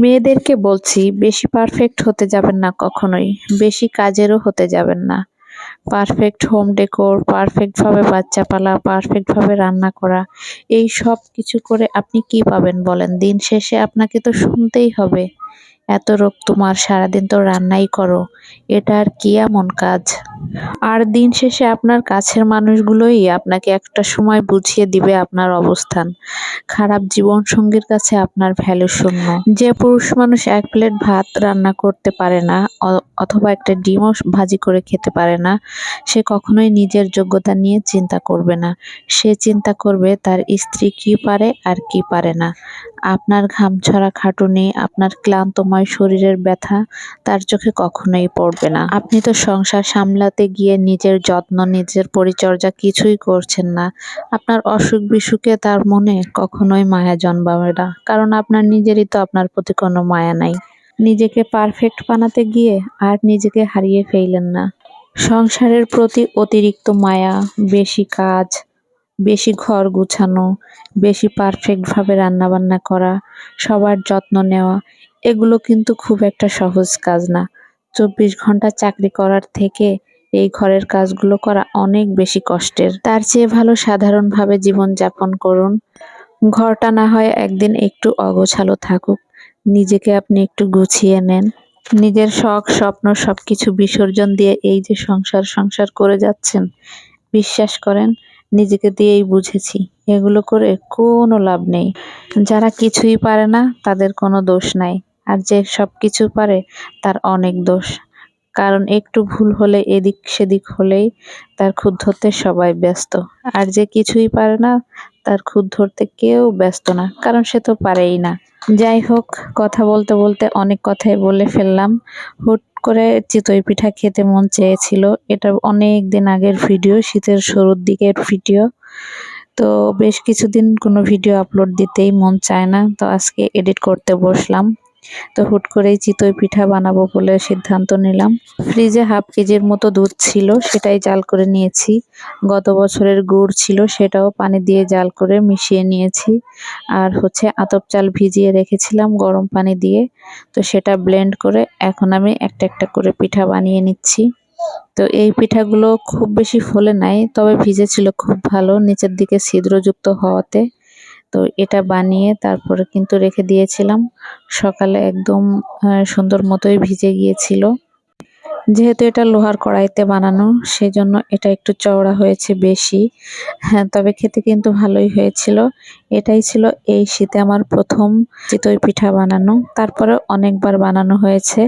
মেয়েদেরকে বলছি, বেশি পারফেক্ট হতে যাবেন না কখনোই, বেশি কাজেরও হতে যাবেন না। পারফেক্ট হোম ডেকোর পারফেক্টভাবে বাচ্চা পালা পারফেক্টভাবে রান্না করা, এই সব কিছু করে আপনি কি পাবেন বলেন? দিন শেষে আপনাকে তো শুনতেই হবে। এত রোগ তোমার, সারাদিন তো রান্নাই করো। এটা আর কি এমন কাজ? আর দিন শেষে আপনার কাছের মানুষগুলোই আপনাকে একটা সময় বুঝিয়ে দিবে আপনার অবস্থান। খারাপ জীবন সঙ্গীর কাছে আপনার ভ্যালু শূন্য। যে পুরুষ মানুষ এক প্লেট ভাত রান্না করতে পারে না অথবা একটা ডিমও ভাজি করে খেতে পারে না, সে কখনোই নিজের যোগ্যতা নিয়ে চিন্তা করবে না। সে চিন্তা করবে তার স্ত্রী কি পারে আর কি পারে না। আপনার ঘাম ছড়া খাটুনি, আপনার ক্লান্তময় শরীরের ব্যথা তার চোখে কখনোই পড়বে না। আপনি তো সংসার সামলাতে গিয়ে নিজের যত্ন, নিজের পরিচর্যা কিছুই করছেন না। আপনার অসুখ বিসুখে তার মনে কখনোই মায়া জন্মাবে না। কারণ আপনার নিজেরই তো আপনার প্রতি কোনো মায়া নাই। নিজেকে পারফেক্ট বানাতে গিয়ে আর নিজেকে হারিয়ে ফেললেন না। সংসারের প্রতি অতিরিক্ত মায়া, বেশি কাজ বেশি ঘর গুছানো, বেশি পারফেক্টভাবে রান্নাবান্না করা, সবার যত্ন নেওয়া, এগুলো কিন্তু খুব একটা সহজ কাজ না। চব্বিশ ঘণ্টা চাকরি করার থেকে এই ঘরের কাজগুলো করা অনেক বেশি কষ্টের। তার চেয়ে ভালো সাধারণভাবে জীবন যাপন করুন। ঘরটা না হয় একদিন একটু অগোছালো থাকুক, নিজেকে আপনি একটু গুছিয়ে নেন। নিজের শখ, স্বপ্ন সবকিছু বিসর্জন দিয়ে এই যে সংসার সংসার করে যাচ্ছেন, বিশ্বাস করেন নিজেকে দিয়েই বুঝেছি। এগুলো করে কোনো লাভ নেই। যারা কিছুই পারে না, তাদের কোনো দোষ নাই। আর যে সব কিছু পারে, তার অনেক দোষ। কারণ একটু ভুল হলে এদিক সেদিক হলেই তার খুদ ধরতে সবাই ব্যস্ত। আর যে কিছুই পারে না, তার খুদ ধরতে কেউ ব্যস্ত না, কারণ সে তো পারেই না। যাই হোক, কথা বলতে বলতে অনেক কথাই বলে ফেললাম। হুট করে চিতই পিঠা খেতে মন চেয়েছিল। এটা অনেক দিন আগের ভিডিও, শীতের শুরুর দিকের ভিডিও। তো বেশ কিছুদিন কোনো ভিডিও আপলোড দিতেই মন চায় না। তো আজকে এডিট করতে বসলাম। তো হুট করেই চিতই পিঠা বানাবো বলে সিদ্ধান্ত নিলাম। ফ্রিজে হাফ কেজির মতো দুধ ছিল, সেটাই জাল করে নিয়েছি। গত বছরের গুড় ছিল, সেটাও পানি দিয়ে জাল করে মিশিয়ে নিয়েছি। আর হচ্ছে আতপ চাল ভিজিয়ে রেখেছিলাম গরম পানি দিয়ে। তো সেটা ব্লেন্ড করে এখন আমি একটা একটা করে পিঠা বানিয়ে নিচ্ছি। তো এই পিঠাগুলো খুব বেশি ফলে নাই, তবে ভিজেছিল খুব ভালো, নিচের দিকে ছিদ্রযুক্ত হওয়াতে। তো এটা বানিয়ে তারপরে কিন্তু রেখে দিয়েছিলাম। সকালে একদম সুন্দর মতোই ভিজে গিয়েছিল। যেহেতু এটা লোহার কড়াইতে বানানো সেই জন্য এটা একটু চওড়া হয়েছে বেশি। হ্যাঁ তবে খেতে কিন্তু ভালোই হয়েছিল। এটাই ছিল এই শীতে আমার প্রথম চিতই পিঠা বানানো। তারপরে অনেকবার বানানো হয়েছে।